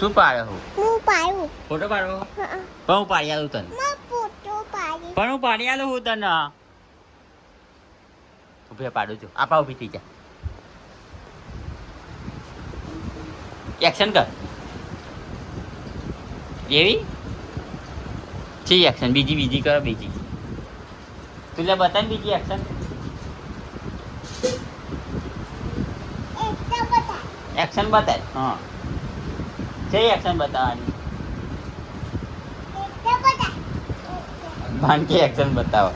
શું પાડે હું? હું પાડું. ફોટો પાડવો પણ હું પાડી આલું તને. માં ફોટો પાડી. પણ હું પાડી આલું હું તને. ઉભે પાડું છું. આપા ઊભી થઈ જા. એક્શન કર. એવી છે એક્શન બીજી બીજી કરો બીજી. તું લે બતાવ ને બીજી એક્શન એક્શન બતાવ હા. છે એક્શન બતાવવાની. ભાનકી એક્શન બતાવો.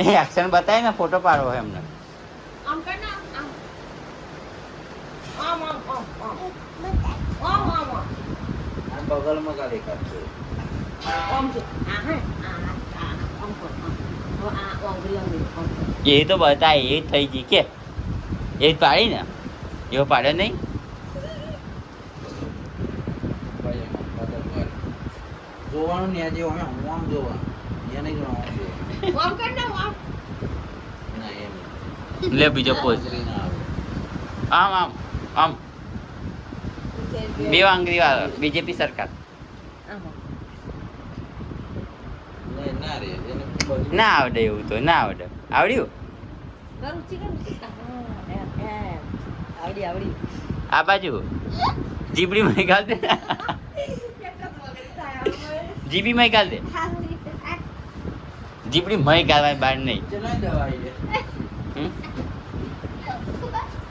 એ એક્શન બતાવી ને. ફોટો પાડવો એમને બગલમાં જો. એ તો બતાય એ થઈ ગઈ કે. એ જ પાડી ને. એવો પાડ્યો નહીં. જોવાનું ને આજે અમે હું આમ જોવાનું એને જોવાનું આમ કર ને આમ ના એમ લે બીજો પોઝ આમ આમ આમ બે આંગળી વાળો બીજેપી સરકાર ના રે એને બધું- ના આવડે એવું તો ના આવડે આવડ્યું કરું ચીકન હા એમ એમ આવડી આવડી. આ બાજુ? જીબડી માં ગાલ દે. જીબી માં ગાલ દે. જીબડી મય ગાલવાની બાર નહીં.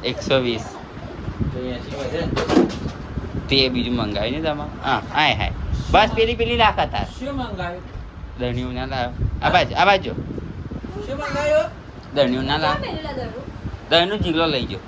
એકસો વીસ. તો બીજું મંગાવી ને તમે હા હાય હાય બસ પેલી પેલી રાખા હતા શું મંગાવ્યું? દણિયું ના લાવ. આ બાજુ આ બાજુ. શું મંગાવ્યું? દણિયું ના લાવ. દહીંનું જીગલો લઈ ગયો.